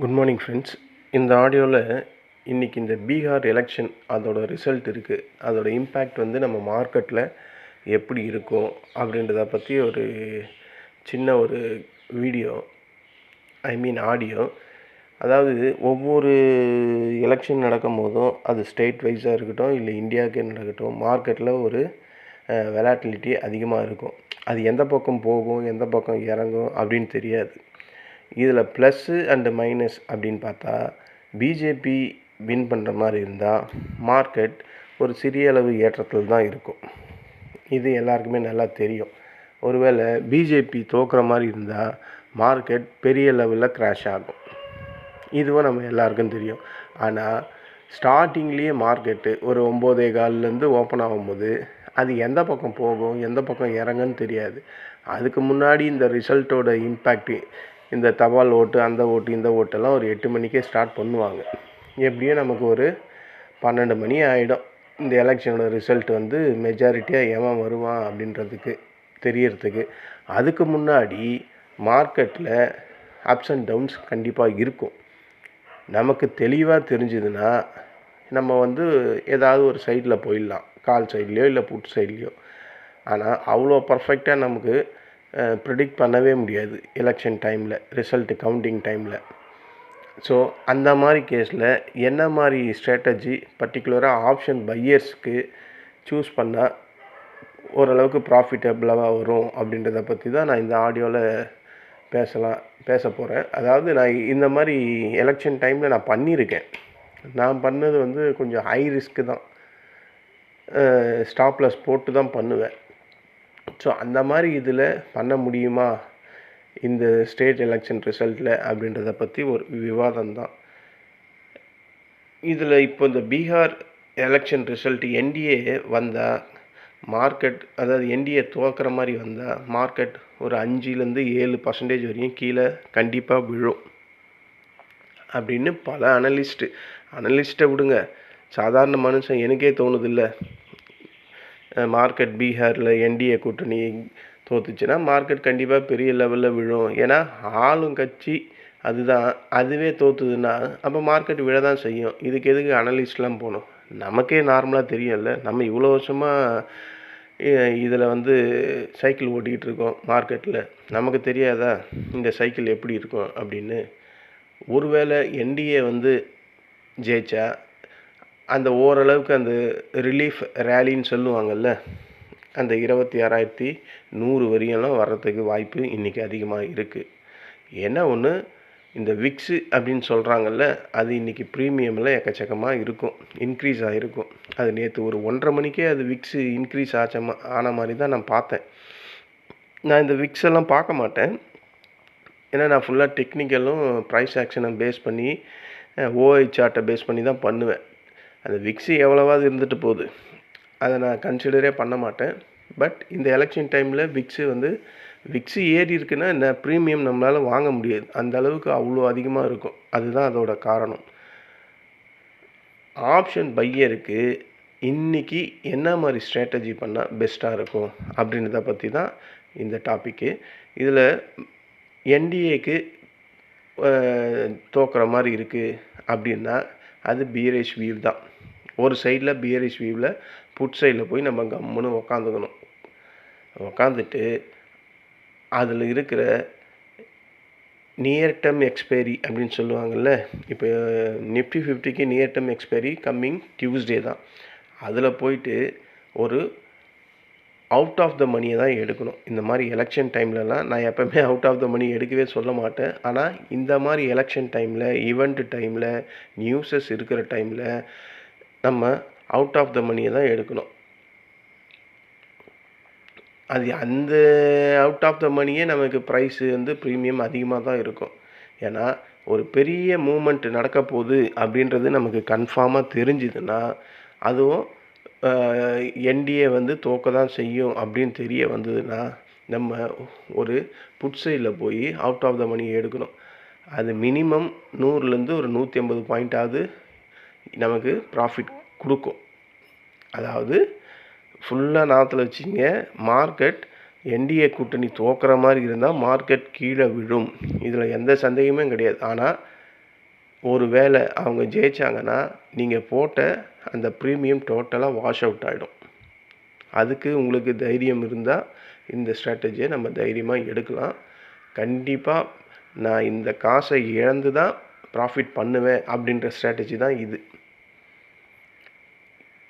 Good morning friends இந்த ஆடியோவில் இன்றைக்கி இந்த பீகார் எலெக்ஷன் அதோட ரிசல்ட் இருக்குது அதோட இம்பேக்ட் வந்து நம்ம மார்க்கெட்டில் எப்படி இருக்கும் அப்படின்றத பற்றி ஒரு சின்ன ஒரு வீடியோ ஐ மீன் ஆடியோ அதாவது ஒவ்வொரு எலெக்ஷன் நடக்கும் போதும் அது ஸ்டேட் வைஸாக இருக்கட்டும் இல்லை இந்தியாவுக்கே நடக்கட்டும் மார்க்கெட்டில் ஒரு வெலாட்டிலிட்டி அதிகமாக இருக்கும். அது எந்த பக்கம் போகும் எந்த பக்கம் இறங்கும் அப்படின்னு தெரியாது. இதில் ப்ளஸ்ஸு அண்டு மைனஸ் அப்படின்னு பார்த்தா பிஜேபி வின் பண்ணுற மாதிரி இருந்தால் மார்க்கெட் ஒரு சிறிய அளவு ஏற்றத்தில் தான் இருக்கும். இது எல்லாருக்குமே நல்லா தெரியும். ஒருவேளை பிஜேபி தோக்குற மாதிரி இருந்தால் மார்க்கெட் பெரிய லெவலில் க்ராஷ் ஆகும். இதுவும் நம்ம எல்லாருக்கும் தெரியும். ஆனால் ஸ்டார்டிங்லேயே மார்க்கெட்டு ஒரு ஒம்போதே கால்லேருந்து ஓப்பன் ஆகும்போது அது எந்த பக்கம் போகும் எந்த பக்கம் இறங்குன்னு தெரியாது. அதுக்கு முன்னாடி இந்த ரிசல்ட்டோட இம்பேக்ட் இந்த தபால் ஓட்டு அந்த ஓட்டு இந்த ஓட்டெல்லாம் ஒரு எட்டு மணிக்கே ஸ்டார்ட் பண்ணுவாங்க. எப்படியும் நமக்கு ஒரு பன்னெண்டு மணி ஆகிடும் இந்த எலெக்ஷனோட ரிசல்ட் வந்து மெஜாரிட்டியாக ஏமா வருவான் அப்படின்றதுக்கு தெரியறதுக்கு. அதுக்கு முன்னாடி மார்க்கெட்டில் அப்ஸ் அண்ட் டவுன்ஸ் கண்டிப்பாக இருக்கும். நமக்கு தெளிவாக தெரிஞ்சுதுன்னா நம்ம வந்து ஏதாவது ஒரு சைடில் போயிடலாம். கால் சைட்லேயோ இல்லை புட் சைட்லேயோ ஆனால் அவ்வளோ பர்ஃபெக்டாக நமக்கு ப்ரிடிக்ட் பண்ணவே முடியாது. எலெக்ஷன் டைமில் ரிசல்ட் கவுண்டிங் டைமில் ஸோ அந்த மாதிரி கேஸில் என்ன மாதிரி ஸ்ட்ராட்டஜி பர்டிகுலராக ஆப்ஷன் பையர்ஸ்க்கு சூஸ் பண்ணால் ஓரளவுக்கு ப்ராஃபிட்டபிளாக வரும் அப்படின்றத பற்றி தான் நான் இந்த ஆடியோவில் பேசலாம் பேச போகிறேன் அதாவது நான் இந்த மாதிரி எலெக்ஷன் டைமில் நான் பண்ணியிருக்கேன் நான் பண்ணது வந்து கொஞ்சம் ஹை ரிஸ்க்கு தான். ஸ்டாப்லஸ் போட்டு தான் பண்ணுவேன். ஸோ அந்த மாதிரி இதில் பண்ண முடியுமா? இந்த ஸ்டேட் எலெக்ஷன் ரிசல்ட்டில் அப்படின்றத பற்றி ஒரு விவாதம் தான். இதில் இப்போ இந்த பீகார் எலெக்ஷன் ரிசல்ட் என்டிஏ வந்தால் மார்க்கெட் அதாவது என்டிஏ துவக்கிற மாதிரி வந்தால் மார்க்கெட் ஒரு அஞ்சுலேருந்து ஏழு பர்சன்டேஜ் வரையும் கீழே கண்டிப்பாக விழும். அப்படின்னு பல அனலிஸ்ட்டு அனலிஸ்ட்டை விடுங்க. சாதாரண மனுஷன் எனக்கே தோணுதில்ல மார்க்கெட் பீகாரில் என்டிஏ கூட்டணி தோத்துச்சுன்னா மார்க்கெட் கண்டிப்பாக பெரிய லெவலில் விழும். ஏன்னா ஆளும் கட்சி அதுதான். அதுவே தோத்துதுன்னா அப்போ மார்க்கெட் விழ தான் செய்யும். இதுக்கு எதுக்கு அனலிஸ்ட்லாம் போகணும்? நமக்கே நார்மலாக தெரியும்ல. நம்ம இவ்வளோ வருஷமாக இதில் வந்து சைக்கிள் ஓட்டிகிட்டு இருக்கோம் மார்க்கெட்டில் நமக்கு தெரியாதா? இந்த சைக்கிள் எப்படி இருக்கும் அப்படின்னு. ஒருவேளை என்டிஏ வந்து ஜெயிச்சா அந்த ஓரளவுக்கு அந்த ரிலீஃப் ரேலின்னு சொல்லுவாங்கள்ல அந்த இருபத்தி ஆறாயிரத்தி நூறு வரியெல்லாம் வர்றதுக்கு வாய்ப்பு இன்றைக்கி அதிகமாக இருக்குது என்ன ஒன்று இந்த விக்ஸு அப்படின்னு சொல்கிறாங்கல்ல அது இன்றைக்கி ப்ரீமியமில் எக்கச்சக்கமாக இருக்கும் இன்க்ரீஸ் ஆகிருக்கும் அது நேற்று ஒரு ஒன்றரை மணிக்கே அது விக்ஸு இன்க்ரீஸ் ஆச்ச ஆன மாதிரி தான் நான் பார்த்தேன். நான் இந்த விக்ஸ் எல்லாம் பார்க்க மாட்டேன். ஏன்னா நான் ஃபுல்லாக டெக்னிக்கலும் ப்ரைஸ் ஆக்ஷனை பேஸ் பண்ணி ஓஐ சார்ட்டை பேஸ் பண்ணி தான் பண்ணுவேன். அந்த விக்ஸி எவ்வளோவாது இருந்துட்டு போகுது. அதை நான் கன்சிடரே பண்ண மாட்டேன். பட் இந்த எலெக்ஷன் டைமில் விக்ஸு வந்து விக்ஸு ஏறி இருக்குன்னா என்ன ப்ரீமியம் நம்மளால் வாங்க முடியாது. அந்த அளவுக்கு அவ்வளோ அதிகமாக இருக்கும். அதுதான் அதோட காரணம். ஆப்ஷன் பையருக்கு இன்றைக்கி என்ன மாதிரி ஸ்ட்ராட்டஜி பண்ணால் பெஸ்ட்டாக இருக்கும் அப்படின்றத பற்றி தான் இந்த டாப்பிக்கு இதில் என்டிஏக்கு தோக்குற மாதிரி இருக்குது அப்படின்னா அது பீரேஷ் வியூ தான். ஒரு சைடில் பியரிஷ் வியூவில் புட் சைடில் போய் நம்ம கம்முன்னு உக்காந்துக்கணும். உக்காந்துட்டு அதில் இருக்கிற நியர் டம் எக்ஸ்பைரி அப்படின்னு சொல்லுவாங்கள்ல இப்போ நிஃப்டி ஃபிஃப்டிக்கு நியர் டம் எக்ஸ்பைரி கம்மிங் டியூஸ்டே தான். அதில் போயிட்டு ஒரு அவுட் ஆஃப் த மணியை தான் எடுக்கணும். இந்த மாதிரி எலெக்ஷன் டைம்லலாம் நான் எப்போவுமே அவுட் ஆஃப் த மணி எடுக்கவே சொல்ல மாட்டேன். ஆனால் இந்த மாதிரி எலெக்ஷன் டைமில் ஈவெண்ட் டைமில் நியூஸஸ் இருக்கிற டைமில் நம்ம அவுட் ஆஃப் த மணியை தான் எடுக்கணும். அது அந்த அவுட் ஆஃப் த மணியே நமக்கு ப்ரைஸு வந்து ப்ரீமியம் அதிகமாக தான் இருக்கும். ஏன்னா ஒரு பெரிய மூமெண்ட் நடக்க போகுது அப்படின்றது நமக்கு கன்ஃபார்மாக தெரிஞ்சுதுன்னா அதுவும் என்டிஏ வந்து தோக்க தான் செய்யும் அப்படின்னு தெரிய வந்ததுன்னா நம்ம ஒரு புட் சைடில் போய் அவுட் ஆஃப் த மணி எடுக்கணும். அது மினிமம் நூறுலேருந்து ஒரு நூற்றி ஐம்பது பாயிண்ட்டாவது நமக்கு ப்ராஃபிட் கொடுக்கும். அதாவது ஃபுல்லாக நாத்தில் வச்சிங்க மார்க்கெட் என்டிஏ கூட்டணி தோக்கிற மாதிரி இருந்தால் மார்க்கெட் கீழே விழும். இதில் எந்த சந்தேகமே கிடையாது. ஆனால் ஒரு வேளை அவங்க ஜெயிச்சாங்கன்னா நீங்கள் போட்ட அந்த ப்ரீமியம் டோட்டலாக வாஷ் அவுட் ஆகிடும் அதுக்கு உங்களுக்கு தைரியம் இருந்தால் இந்த ஸ்ட்ராட்டஜியை நம்ம தைரியமாக எடுக்கலாம். கண்டிப்பாக நான் இந்த காசை இழந்து தான் ப்ராஃபிட் பண்ணுவேன் அப்படின்ற ஸ்ட்ராட்டஜி தான் இது.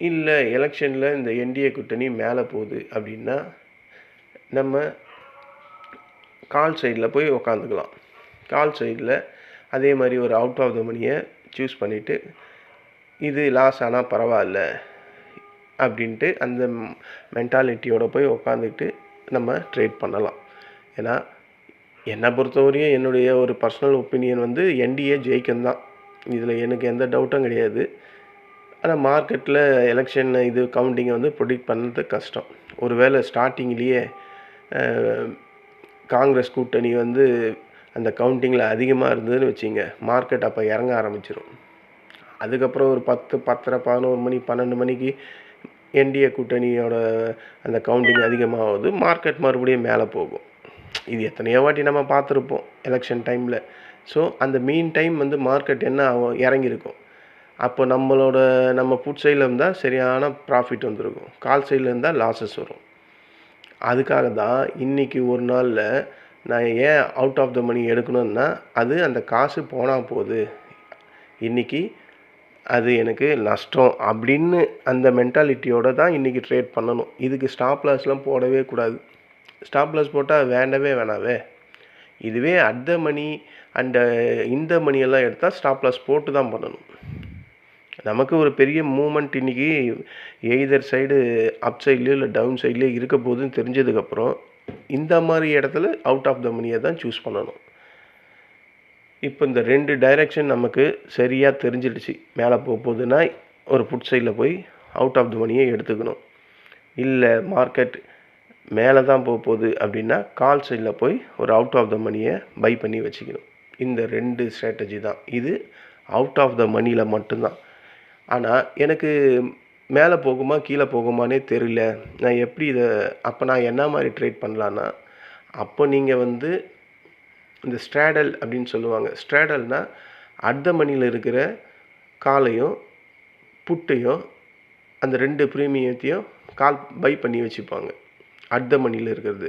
இல்லை எலெக்ஷனில் இந்த என்டிஏ கூட்டணி மேலே போகுது அப்படின்னா நம்ம கால் சைடில் போய் உக்காந்துக்கலாம். கால் சைடில் அதே மாதிரி ஒரு அவுட் ஆஃப் த மணியை சூஸ் பண்ணிவிட்டு இது லாஸ் ஆனால் பரவாயில்ல அப்படின்ட்டு அந்த மென்டாலிட்டியோடு போய் உக்காந்துக்கிட்டு நம்ம ட்ரேட் பண்ணலாம். ஏன்னா என்னை பொறுத்தவரையும் என்னுடைய ஒரு பர்சனல் ஒப்பீனியன் வந்து என்டிஏ ஜெயிக்கும் தான் இதில் எனக்கு எந்த டவுட்டும் கிடையாது. ஆனால் மார்க்கெட்டில் எலெக்ஷன் இது கவுண்டிங்கை வந்து ப்ரொடிக்ட் பண்ணுறது கஷ்டம். ஒருவேளை ஸ்டார்டிங்லேயே காங்கிரஸ் கூட்டணி வந்து அந்த கவுண்டிங்கில் அதிகமாக இருந்ததுன்னு வச்சிங்க மார்க்கெட் அப்போ இறங்க ஆரம்பிச்சிடும் அதுக்கப்புறம் ஒரு பத்து பத்தரை பதினோரு மணி பன்னெண்டு மணிக்கு என்டிஏ கூட்டணியோட அந்த கவுண்டிங் அதிகமாகுது மார்க்கெட் மறுபடியும் மேலே போகும். இது எத்தனையோ வாட்டி நம்ம பார்த்துருப்போம் எலெக்ஷன் டைமில் ஸோ அந்த மீன் டைம் வந்து மார்க்கெட் என்ன ஆகும் இறங்கியிருக்கும். அப்போ நம்மளோட நம்ம புட் சைடில் இருந்தால் சரியான ப்ராஃபிட் வந்திருக்கும். கால் சைடில் இருந்தால் லாஸஸ் வரும். அதுக்காக தான் இன்றைக்கி ஒரு நாளில் நான் ஏன் அவுட் ஆஃப் த மணி எடுக்கணும்னா அது அந்த காசு போனால் போகுது இன்றைக்கி அது எனக்கு நஷ்டம் அப்படின்னு அந்த மென்டாலிட்டியோடு தான் இன்றைக்கி ட்ரேட் பண்ணணும். இதுக்கு ஸ்டாப் லாஸ்லாம் போடவே கூடாது. ஸ்டாப் லாஸ் போட்டால் வேண்டவே வேணாவே இதுவே அட் த மணி அண்டு இந்த மணியெல்லாம் எடுத்தால் ஸ்டாப் லாஸ் போட்டு தான் பண்ணணும். நமக்கு ஒரு பெரிய மூமெண்ட் இன்றைக்கி எய்தர் சைடு அப் சைட்லேயோ இல்லை டவுன் சைட்லேயோ இருக்க போகுதுன்னு தெரிஞ்சதுக்கப்புறம் இந்த மாதிரி இடத்துல அவுட் ஆஃப் த மணியை தான் சூஸ் பண்ணணும். இப்போ இந்த ரெண்டு டைரெக்ஷன் நமக்கு சரியாக தெரிஞ்சிடுச்சு. மேலே போக போகுதுன்னா ஒரு புட் சைடில் போய் அவுட் ஆஃப் த மணியை எடுத்துக்கணும். இல்லை மார்க்கெட் மேலே தான் போக போகுது அப்படின்னா கால் சைடில் போய் ஒரு அவுட் ஆஃப் த மணியை பை பண்ணி வச்சுக்கணும். இந்த ரெண்டு ஸ்ட்ராட்டஜி தான். இது அவுட் ஆஃப் த மணியில் மட்டும்தான். ஆனால் எனக்கு மேலே போகுமா கீழே போகுமானே தெரியல. நான் எப்படி இதை அப்போ நான் என்ன மாதிரி ட்ரேட் பண்ணலான்னா அப்போ நீங்கள் வந்து இந்த ஸ்ட்ராடல் அப்படின்னு சொல்லுவாங்க. ஸ்ட்ராடல்னா அர்த்த மணியில் இருக்கிற காலையும் புட்டையும் அந்த ரெண்டு ப்ரீமியத்தையும் கால் பை பண்ணி வச்சுப்பாங்க. அடுத்த மணியில் இருக்கிறது.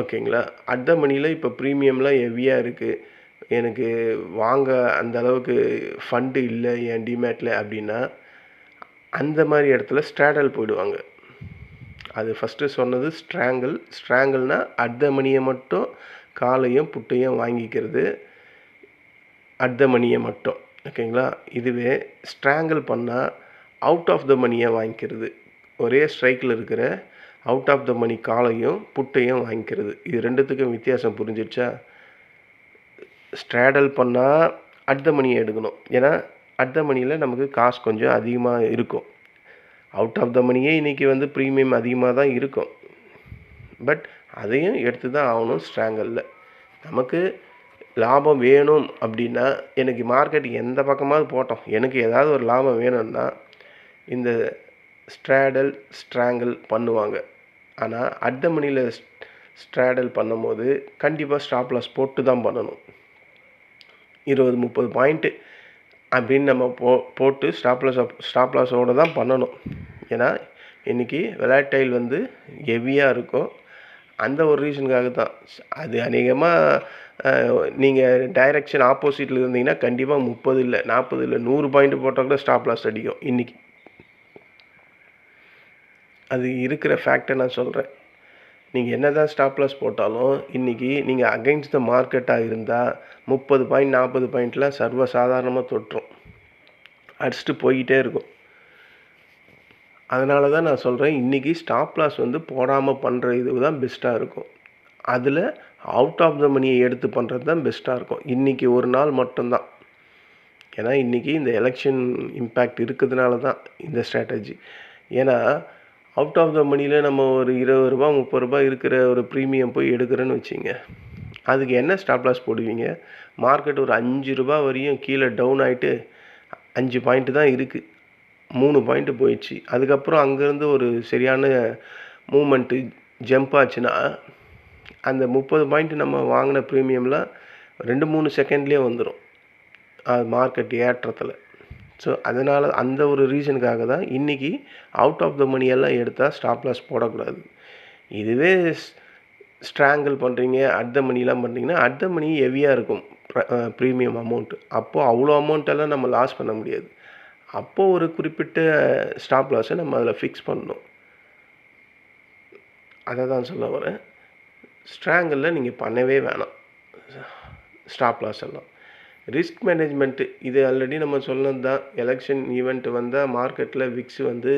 ஓகேங்களா? அடுத்த மணியில் இப்போ ப்ரீமியம்லாம் ஹெவியாக இருக்குது எனக்கு வாங்க அந்த அளவுக்கு ஃபண்டு இல்லை என் டிமேட்டில் அப்படின்னா அந்த மாதிரி இடத்துல ஸ்ட்ராடல் போயிடுவாங்க. அது ஃபஸ்ட்டு சொன்னது ஸ்ட்ராங்கிள் ஸ்ட்ராங்கிள்னால் அர்த்த மணியை மட்டும் காலையும் புட்டையும் வாங்கிக்கிறது அர்த்த மணியை மட்டும் ஓகேங்களா இதுவே ஸ்ட்ராங்கிள் பண்ணால் அவுட் ஆஃப் த மணியை வாங்கிக்கிறது. ஒரே ஸ்ட்ரைக்கில் இருக்கிற அவுட் ஆஃப் த மணி காலையும் புட்டையும் வாங்கிக்கிறது. இது ரெண்டுத்துக்கும் வித்தியாசம் புரிஞ்சிடுச்சா? ஸ்ட்ராடல் பண்ணால் அட் த மணியை எடுக்கணும். ஏன்னா அட் த மணியில் நமக்கு காசு கொஞ்சம் அதிகமாக இருக்கும். அவுட் ஆஃப் த மணியே இன்றைக்கி வந்து ப்ரீமியம் அதிகமாக தான் இருக்கும். பட் அதையும் எடுத்து தான் ஆகணும் ஸ்ட்ராங்கலில் நமக்கு லாபம் வேணும் அப்படின்னா எனக்கு மார்க்கெட் எந்த பக்கமாவது போட்டோம் எனக்கு ஏதாவது ஒரு லாபம் வேணும்னா இந்த ஸ்ட்ராடல் ஸ்ட்ராங்கிள் பண்ணுவாங்க. ஆனால் அடுத்த மணியில் ஸ்ட்ராடல் பண்ணும்போது கண்டிப்பாக ஸ்டாப்லாஸ் போட்டு தான் பண்ணணும். இருபது முப்பது பாயிண்ட்டு அப்படின்னு நம்ம போ போட்டு ஸ்டாப்லாஸ் ஸ்டாப்லாஸோடு ஸ்டாப் தான் பண்ணணும். ஏன்னா இன்றைக்கி விளையாட்டைல் வந்து ஹெவியாக இருக்கும். அந்த ஒரு ரீசனுக்காக தான். அது அநேகமாக நீங்கள் டைரெக்ஷன் ஆப்போசிட்டில் இருந்தீங்கன்னா கண்டிப்பாக முப்பது இல்லை நாற்பது இல்லை நூறு பாயிண்ட் போட்டால் கூட ஸ்டாப்லாஸ் அடிக்கும் இன்றைக்கி அது இருக்கிற ஃபேக்டை நான் சொல்கிறேன் நீங்கள் என்ன தான் ஸ்டாப் லாஸ் போட்டாலும் இன்றைக்கி நீங்கள் அகைன்ஸ்ட் த மார்க்கெட்டாக இருந்தால் முப்பது பாயிண்ட் நாற்பது பாயிண்ட்லாம் சர்வ சாதாரணமாக தொட்டுரும். அடிச்சுட்டு போய்கிட்டே இருக்கும். அதனால தான் நான் சொல்கிறேன் இன்றைக்கி ஸ்டாப் லாஸ் வந்து போடாமல் பண்ணுற இது தான் பெஸ்ட்டாக இருக்கும். அதில் அவுட் ஆஃப் த மணியை எடுத்து பண்ணுறது தான் பெஸ்ட்டாக இருக்கும். இன்றைக்கி ஒரு நாள் மட்டும்தான். ஏன்னா இன்றைக்கி இந்த எலெக்ஷன் இம்பேக்ட் இருக்கிறதுனால தான் இந்த ஸ்ட்ராட்டஜி ஏன்னா அவுட் ஆஃப் த மணியில் நம்ம ஒரு இருபது ரூபா முப்பது ரூபா இருக்கிற ஒரு ப்ரீமியம் போய் எடுக்கிறேன்னு வச்சிங்க. அதுக்கு என்ன ஸ்டாப் லாஸ் போடுவீங்க? மார்க்கெட் ஒரு அஞ்சு ரூபா வரையும் கீழே டவுன் ஆகிட்டு அஞ்சு பாயிண்ட்டு தான் இருக்குது மூணு பாயிண்ட்டு போயிடுச்சு. அதுக்கப்புறம் அங்கேருந்து ஒரு சரியான மூமெண்ட்டு ஜம்ப் ஆச்சுன்னா அந்த முப்பது பாயிண்ட் நம்ம வாங்கின ப்ரீமியம்லாம் ரெண்டு மூணு செகண்ட்லேயே வந்துடும் அது மார்க்கெட் ஏற்றத்தில். ஸோ அதனால் அந்த ஒரு ரீசனுக்காக தான் இன்றைக்கி அவுட் ஆஃப் த மணியெல்லாம் எடுத்தால் ஸ்டாப் லாஸ் போடக்கூடாது. இதுவே ஸ்ட்ராங்கிள் பண்ணுறீங்க அட் த மணிலாம் பண்ணுறீங்கன்னா அட் த மணி ஹெவியாக இருக்கும். ப்ரீமியம் அமௌண்ட்டு அப்போது அவ்வளோ அமௌண்ட்டெல்லாம் நம்ம லாஸ் பண்ண முடியாது. அப்போது ஒரு குறிப்பிட்ட ஸ்டாப் லாஸை நம்ம அதில் ஃபிக்ஸ் பண்ணணும். அதை தான் சொல்ல வரேன். ஸ்ட்ராங்கிளில் நீங்கள் பண்ணவே வேணாம். ஸ்டாப் லாஸ் எல்லாம். ரிஸ்க் மேனேஜ்மெண்ட்டு இது ஆல்ரெடி நம்ம சொன்னது தான் எலெக்ஷன் ஈவெண்ட் வந்தால் மார்க்கெட்டில் விக்ஸ் வந்து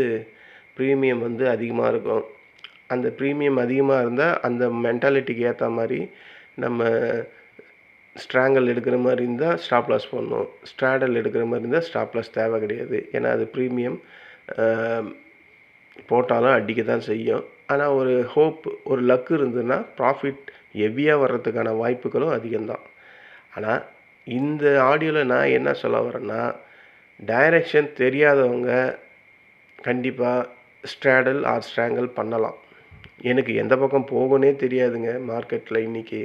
ப்ரீமியம் வந்து அதிகமாக இருக்கும். அந்த ப்ரீமியம் அதிகமாக இருந்தால் அந்த மென்டாலிட்டிக்கு ஏற்ற மாதிரி நம்ம ஸ்ட்ராங்கல் எடுக்கிற மாதிரி இருந்தால் ஸ்டாப் லாஸ் போடணும் ஸ்ட்ராடல் எடுக்கிற மாதிரி இருந்தால் ஸ்டாப் லாஸ் தேவை கிடையாது. ஏன்னா அது ப்ரீமியம் போட்டாலும் அடிக்க தான் செய்யும். ஆனால் ஒரு ஹோப் ஒரு லக் இருந்ததுன்னா ப்ராஃபிட் ஹெவியாக வர்றதுக்கான வாய்ப்புகளும் அதிகம்தான். ஆனால் இந்த ஆடியோவில் நான் என்ன சொல்ல வரேன்னா டைரக்ஷன் தெரியாதவங்க கண்டிப்பாக ஸ்ட்ராடல் ஆர் ஸ்ட்ராங்கல் பண்ணலாம். எனக்கு எந்த பக்கம் போகும்னே தெரியாதுங்க மார்க்கெட்டில் இன்றைக்கி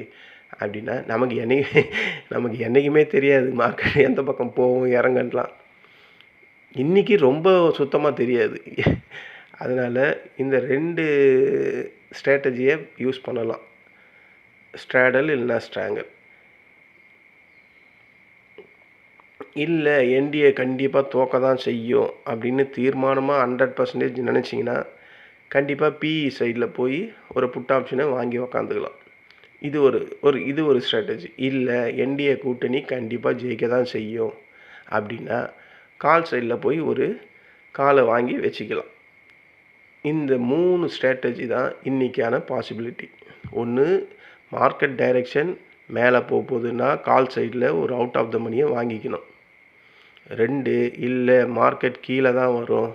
அப்படின்னா நமக்கு என்னைக்கு நமக்கு என்றைக்குமே தெரியாது மார்க்கெட் எந்த பக்கம் போகும் இறங்கலாம் இன்றைக்கி ரொம்ப சுத்தமாக தெரியாது. அதனால் இந்த ரெண்டு ஸ்ட்ராட்டஜியை யூஸ் பண்ணலாம். ஸ்ட்ராடல் இல்லைன்னா ஸ்ட்ராங்கல் இல்லை என்டிஏ கண்டிப்பாக தோக்க தான் செய்யும் அப்படின்னு தீர்மானமாக ஹண்ட்ரட் பர்சன்டேஜ் நினச்சிங்கன்னா கண்டிப்பாக பிஇ சைடில் போய் ஒரு புட் ஆப்ஷனை வாங்கி உக்காந்துக்கலாம். இது ஒரு ஒரு இது ஒரு ஸ்ட்ராட்டஜி இல்லை என்டிஏ கூட்டணி கண்டிப்பாக ஜெயிக்க தான் செய்யும் அப்படின்னா கால் சைடில் போய் ஒரு காலை வாங்கி வச்சுக்கலாம். இந்த மூணு ஸ்ட்ராட்டஜி தான் இன்றைக்கான பாசிபிலிட்டி ஒன்று மார்க்கெட் டைரெக்ஷன் மேலே போக போகுதுன்னா கால் சைடில் ஒரு அவுட் ஆஃப் த மணியை வாங்கிக்கணும். ரெண்டு இல்லை மார்க்கெட் கீழே தான் வரும்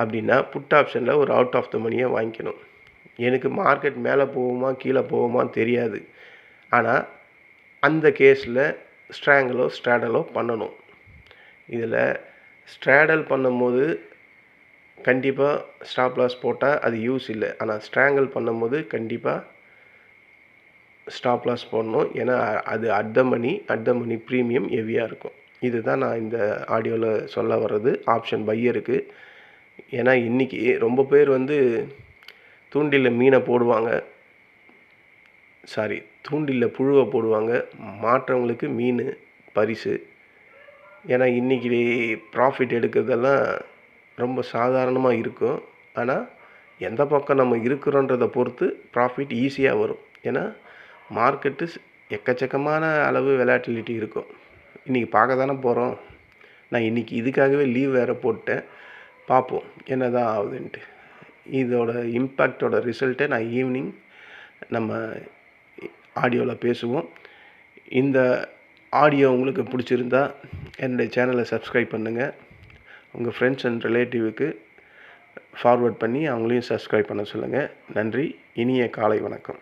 அப்படின்னா புட் ஆப்ஷனில் ஒரு அவுட் ஆஃப் த மணியை வாங்கிக்கணும். எனக்கு மார்க்கெட் மேலே போகுமா கீழே போகுமா தெரியாது. ஆனால் அந்த கேஸில் ஸ்ட்ராங்கலோ ஸ்ட்ராடலோ பண்ணணும். இதில் ஸ்ட்ராடல் பண்ணும்போது கண்டிப்பாக ஸ்டாப் லாஸ் போட்டால் அது யூஸ் இல்லை. ஆனால் ஸ்ட்ராங்கல் பண்ணும்போது கண்டிப்பாக ஸ்டாப் லாஸ் போடணும். ஏன்னா அது at the money at the money premium ஹெவியாக இருக்கும். இதுதான் நான் இந்த ஆடியோவில் சொல்ல வர்றது. ஆப்ஷன் பையருக்கு ஏன்னா இன்றைக்கி ரொம்ப பேர் வந்து தூண்டிலில் மீனை போடுவாங்க. சாரி தூண்டிலில் புழுவை போடுவாங்க. மாற்றவங்களுக்கு மீன் பரிசு. ஏன்னா இன்றைக்கி ப்ராஃபிட் எடுக்கிறதெல்லாம் ரொம்ப சாதாரணமாக இருக்கும். ஆனால் எந்த பக்கம் நம்ம இருக்கிறோன்றதை பொறுத்து ப்ராஃபிட் ஈஸியாக வரும். ஏன்னா மார்க்கெட்டு எக்கச்சக்கமான அளவு விளாட்டிலிட்டி இருக்கும். இன்றைக்கி பார்க்க தானே போகிறோம் நான் இன்றைக்கி இதுக்காகவே லீவ் வேறு போட்டேன். பார்ப்போம். என்ன தான் ஆகுதுன்ட்டு. இதோட இம்பேக்டோட ரிசல்ட்டை நான் ஈவினிங் நம்ம ஆடியோவில் பேசுவோம். இந்த ஆடியோ உங்களுக்கு பிடிச்சிருந்தா என்னுடைய சேனலை சப்ஸ்கிரைப் பண்ணுங்கள் உங்கள் ஃப்ரெண்ட்ஸ் அண்ட் ரிலேட்டிவுக்கு ஃபார்வர்ட் பண்ணி அவங்களையும் சப்ஸ்கிரைப் பண்ண சொல்லுங்கள் நன்றி. இனிய காலை வணக்கம்.